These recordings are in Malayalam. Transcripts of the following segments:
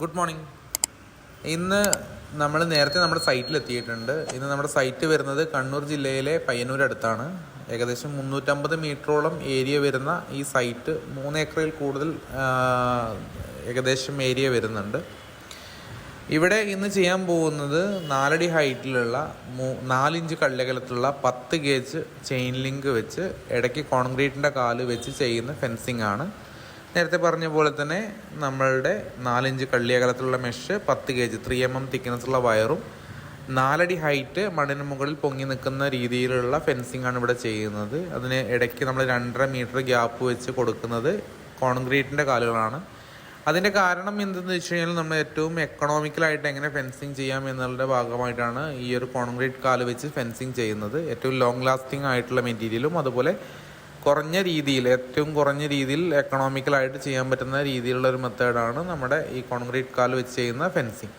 Good morning. ഇന്ന് നമ്മൾ നേരത്തെ നമ്മുടെ സൈറ്റിൽ എത്തിയിട്ടുണ്ട്. ഇന്ന് നമ്മുടെ സൈറ്റ് വരുന്നത് കണ്ണൂർ ജില്ലയിലെ പയ്യന്നൂർ അടുത്താണ്. ഏകദേശം മുന്നൂറ്റമ്പത് മീറ്ററോളം ഏരിയ വരുന്ന ഈ സൈറ്റ് മൂന്ന് ഏക്കറിൽ കൂടുതൽ ഏകദേശം ഏരിയ വരുന്നുണ്ട്. ഇവിടെ ഇന്ന് ചെയ്യാൻ പോകുന്നത് നാലടി ഹൈറ്റിലുള്ള മൂ നാലിഞ്ച് കള്ളകലത്തിലുള്ള പത്ത് ഗേജ് ചെയിൻ ലിങ്ക് വെച്ച് ഇടയ്ക്ക് കോൺക്രീറ്റിന്റെ കാൽ വെച്ച് ചെയ്യുന്ന ഫെൻസിങ് ആണ്. നേരത്തെ പറഞ്ഞ പോലെ തന്നെ നമ്മളുടെ നാലിഞ്ച് കള്ളിയകലത്തിലുള്ള മെഷ് പത്ത് K G three M M തിക്നെസ്സുള്ള വയറും നാലടി ഹൈറ്റ് മണ്ണിന് മുകളിൽ പൊങ്ങി നിൽക്കുന്ന രീതിയിലുള്ള ഫെൻസിങ് ആണ് ഇവിടെ ചെയ്യുന്നത്. അതിന് ഇടയ്ക്ക് നമ്മൾ രണ്ടര മീറ്റർ ഗ്യാപ്പ് വെച്ച് കൊടുക്കുന്നത് കോൺക്രീറ്റിന്റെ കാലുകളാണ്. അതിന്റെ കാരണം എന്തെന്ന് വെച്ച് കഴിഞ്ഞാൽ നമ്മൾ ഏറ്റവും എക്കണോമിക്കലായിട്ട് എങ്ങനെ ഫെൻസിങ് ചെയ്യാം എന്നുള്ളതിന്റെ ഭാഗമായിട്ടാണ് ഈ ഒരു കോൺക്രീറ്റ് കാൽ വെച്ച് ഫെൻസിങ് ചെയ്യുന്നത്. ഏറ്റവും ലോങ് ലാസ്റ്റിംഗ് ആയിട്ടുള്ള മെറ്റീരിയലും അതുപോലെ കുറഞ്ഞ രീതിയിൽ ഏറ്റവും കുറഞ്ഞ രീതിയിൽ എക്കണോമിക്കലായിട്ട് ചെയ്യാൻ പറ്റുന്ന രീതിയിലുള്ള ഒരു മെത്തേഡാണ് നമ്മുടെ ഈ കോൺക്രീറ്റ് കാൽ വെച്ച് ചെയ്യുന്ന ഫെൻസിങ്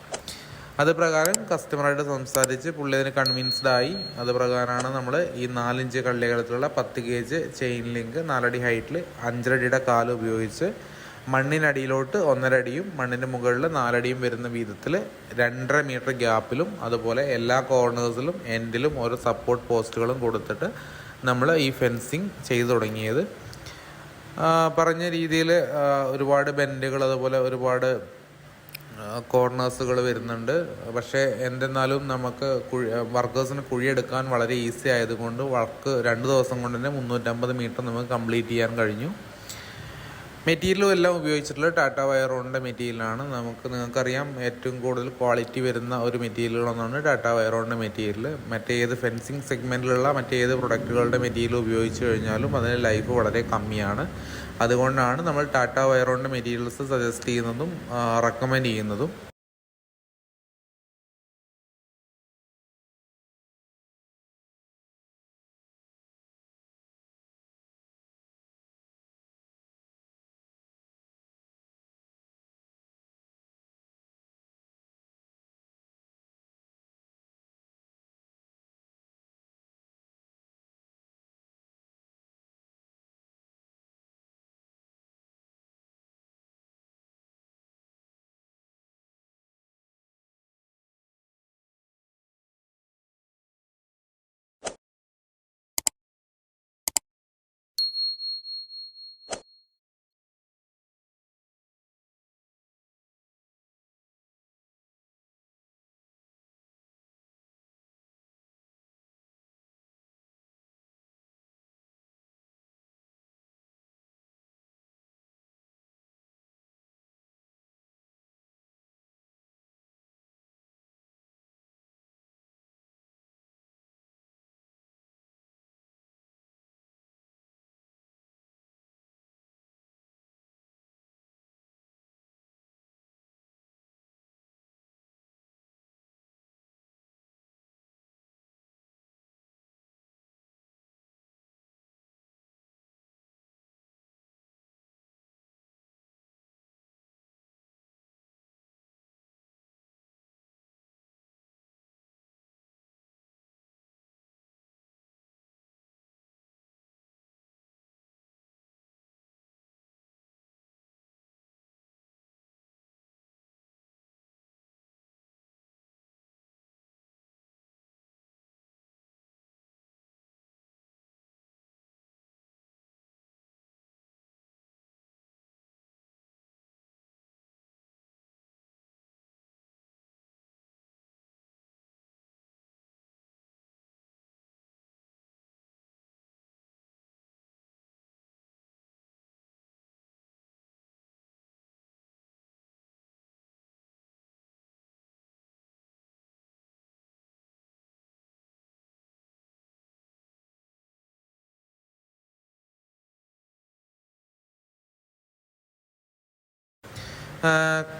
അത് പ്രകാരം കസ്റ്റമറായിട്ട് സംസാരിച്ച് പുള്ളി അതിന് കൺവിൻസ്ഡ് ആയി. അത് പ്രകാരമാണ് നമ്മൾ ഈ നാലിഞ്ച് കള്ളികളത്തിലുള്ള പത്ത് ഗേജ് ചെയിൻ ലിങ്ക് നാലടി ഹൈറ്റിൽ അഞ്ചരടിയുടെ കാൽ ഉപയോഗിച്ച് മണ്ണിനടിയിലോട്ട് ഒന്നര അടിയും മണ്ണിന്റെ മുകളിൽ നാലടിയും വരുന്ന വിധത്തിൽ രണ്ടര മീറ്റർ ഗ്യാപ്പിലും അതുപോലെ എല്ലാ കോർണേഴ്സിലും എൻഡിലും ഓരോ സപ്പോർട്ട് പോസ്റ്റുകളും കൊടുത്തിട്ട് നമ്മൾ ഈ ഫെൻസിങ് ചെയ്തു തുടങ്ങിയത്. പറഞ്ഞ രീതിയിൽ ഒരുപാട് ബെൻഡുകൾ അതുപോലെ ഒരുപാട് കോർണേഴ്സുകൾ വരുന്നുണ്ട്. പക്ഷേ എന്തെന്നാലും നമുക്ക് കുഴി വർക്കേഴ്സിന് കുഴിയെടുക്കാൻ വളരെ ഈസി ആയതുകൊണ്ട് വർക്ക് രണ്ട് ദിവസം കൊണ്ട് തന്നെ മുന്നൂറ്റമ്പത് മീറ്റർ നമുക്ക് കംപ്ലീറ്റ് ചെയ്യാൻ കഴിഞ്ഞു. മെറ്റീരിയലും എല്ലാം ഉപയോഗിച്ചിട്ടുള്ള ടാറ്റ വയറോണിന്റെ മെറ്റീരിയലാണ്. നമുക്ക് നിങ്ങൾക്കറിയാം ഏറ്റവും കൂടുതൽ ക്വാളിറ്റി വരുന്ന ഒരു മെറ്റീരിയലുകളൊന്നാണ് ടാറ്റ വയറോണിന്റെ മെറ്റീരിയൽ മറ്റേത് ഫെൻസിങ് സെഗ്മെന്റിലുള്ള മറ്റേത് പ്രൊഡക്റ്റുകളുടെ മെറ്റീരിയൽ ഉപയോഗിച്ച് കഴിഞ്ഞാലും അതിന് ലൈഫ് വളരെ കമ്മിയാണ്. അതുകൊണ്ടാണ് നമ്മൾ ടാറ്റ വയറോണിന്റെ മെറ്റീരിയൽസ് സജസ്റ്റ് ചെയ്യുന്നതും റെക്കമെൻഡ് ചെയ്യുന്നതും.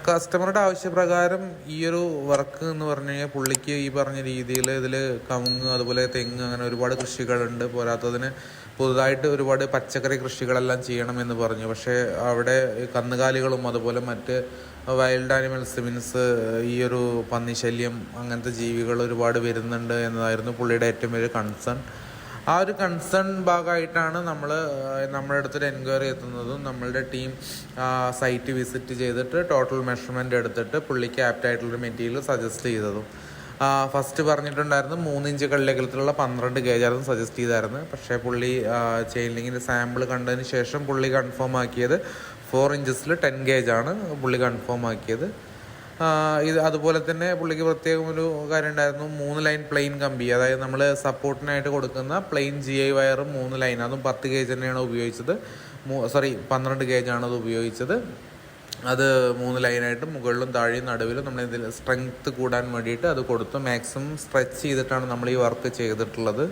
കസ്റ്റമറുടെ ആവശ്യപ്രകാരം ഈ ഒരു വർക്ക് എന്ന് പറഞ്ഞു കഴിഞ്ഞാൽ പുള്ളിക്ക് ഈ പറഞ്ഞ രീതിയിൽ ഇതിൽ കവുങ്ങ് അതുപോലെ തെങ്ങ് അങ്ങനെ ഒരുപാട് കൃഷികളുണ്ട്. പോരാത്തതിന് പുതുതായിട്ട് ഒരുപാട് പച്ചക്കറി കൃഷികളെല്ലാം ചെയ്യണമെന്ന് പറഞ്ഞു. പക്ഷേ അവിടെ കന്നുകാലികളും അതുപോലെ മറ്റ് വൈൽഡ് ആനിമൽസ് മീൻസ് ഈ ഒരു പന്നിശല്യം അങ്ങനത്തെ ജീവികൾ ഒരുപാട് വരുന്നുണ്ട് എന്നതായിരുന്നു പുള്ളിയുടെ ഏറ്റവും വലിയ കൺസേൺ ആ ഒരു കൺസേൺ ഭാഗമായിട്ടാണ് നമ്മൾ നമ്മുടെ അടുത്തൊരു എൻക്വയറി എത്തുന്നതും നമ്മളുടെ ടീം സൈറ്റ് വിസിറ്റ് ചെയ്തിട്ട് ടോട്ടൽ മെഷർമെന്റ് എടുത്തിട്ട് പുള്ളിക്ക് ആപ്റ്റായിട്ടുള്ളൊരു മെറ്റീരിയൽ സജസ്റ്റ് ചെയ്തതും. ഫസ്റ്റ് പറഞ്ഞിട്ടുണ്ടായിരുന്നു മൂന്ന് ഇഞ്ച് പന്ത്രണ്ട് ഗേജായിരുന്നു സജസ്റ്റ് ചെയ്തായിരുന്നു. പക്ഷേ പുള്ളി ചെയിൻ സാമ്പിൾ കണ്ടതിന് ശേഷം പുള്ളി കൺഫേം ആക്കിയത് ഫോർ ഇഞ്ചസിൽ ടെൻ ഗേജാണ് പുള്ളി കൺഫേം ആക്കിയത്. ഇത് അതുപോലെ തന്നെ പുള്ളിക്ക് പ്രത്യേകം ഒരു കാര്യം ഉണ്ടായിരുന്നു. മൂന്ന് ലൈൻ പ്ലെയിൻ കമ്പി. അതായത് നമ്മൾ സപ്പോർട്ടിനായിട്ട് കൊടുക്കുന്ന പ്ലെയിൻ ജി ഐ വയറും മൂന്ന് ലൈൻ. അതും പത്ത് ഗേജ് തന്നെയാണ് ഉപയോഗിച്ചത്. സോറി പന്ത്രണ്ട് ആണ് അത് ഉപയോഗിച്ചത്. അത് മൂന്ന് ലൈനായിട്ട് മുകളിലും താഴെയും നടുവിലും നമ്മൾ ഇതിൽ സ്ട്രെങ്ത്ത് കൂടാൻ വേണ്ടിയിട്ട് അത് കൊടുത്തു. മാക്സിമം സ്ട്രെച്ച് ചെയ്തിട്ടാണ് നമ്മൾ ഈ വർക്ക് ചെയ്തിട്ടുള്ളത്.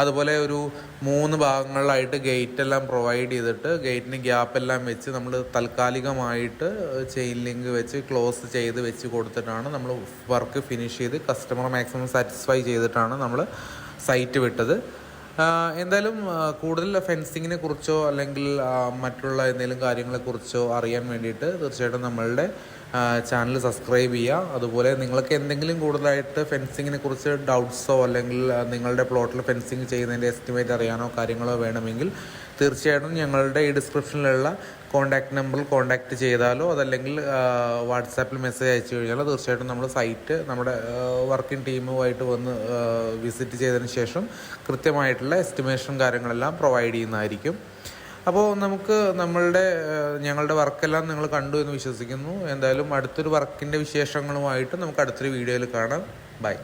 അതുപോലെ ഒരു മൂന്ന് ഭാഗങ്ങളിലായിട്ട് ഗേറ്റ് എല്ലാം പ്രൊവൈഡ് ചെയ്തിട്ട് ഗേറ്റിന് ഗ്യാപ്പ് എല്ലാം വെച്ച് നമ്മൾ താൽക്കാലികമായിട്ട് ചെയിൻ ലിങ്ക് വെച്ച് ക്ലോസ് ചെയ്ത് വെച്ച് കൊടുത്തിട്ടാണ് നമ്മൾ വർക്ക് ഫിനിഷ് ചെയ്ത് കസ്റ്റമർ മാക്സിമം സാറ്റിസ്ഫൈ ചെയ്തിട്ടാണ് നമ്മൾ സൈറ്റ് വിട്ടത്. എന്തായാലും കൂടുതൽ ഫെൻസിങ്ങിനെ കുറിച്ചോ അല്ലെങ്കിൽ മറ്റുള്ള എന്തെങ്കിലും കാര്യങ്ങളെ കുറിച്ചോ അറിയാൻ വേണ്ടിയിട്ട് തീർച്ചയായിട്ടും നമ്മളുടെ ചാനൽ സബ്സ്ക്രൈബ് ചെയ്യുക. അതുപോലെ നിങ്ങൾക്ക് എന്തെങ്കിലും കൂടുതലായിട്ട് ഫെൻസിങ്ങിനെ കുറിച്ച് ഡൗട്ട്സോ അല്ലെങ്കിൽ നിങ്ങളുടെ പ്ലോട്ടിൽ ഫെൻസിങ് ചെയ്യുന്നതിന്റെ എസ്റ്റിമേറ്റ് അറിയാനോ കാര്യങ്ങളോ വേണമെങ്കിൽ തീർച്ചയായിട്ടും ഞങ്ങളുടെ ഈ ഡിസ്ക്രിപ്ഷനിലുള്ള കോൺടാക്ട് നമ്പറിൽ കോൺടാക്ട് ചെയ്താലോ അതല്ലെങ്കിൽ വാട്സാപ്പിൽ മെസ്സേജ് അയച്ചു കഴിഞ്ഞാലോ തീർച്ചയായിട്ടും നമ്മൾ സൈറ്റ് നമ്മുടെ വർക്കിംഗ് ടീമുമായിട്ട് വന്ന് വിസിറ്റ് ചെയ്തതിന് ശേഷം കൃത്യമായിട്ടുള്ള എസ്റ്റിമേഷൻ കാര്യങ്ങളെല്ലാം പ്രൊവൈഡ് ചെയ്യുന്നതായിരിക്കും. അപ്പോൾ നമുക്ക് നമ്മളുടെ ഞങ്ങളുടെ വർക്കെല്ലാം നിങ്ങൾ കണ്ടു എന്ന് വിശ്വസിക്കുന്നു. എന്തായാലും അടുത്തൊരു വർക്കിന്റെ വിശേഷങ്ങളുമായിട്ട് നമുക്ക് അടുത്തൊരു വീഡിയോയിൽ കാണാം. ബൈ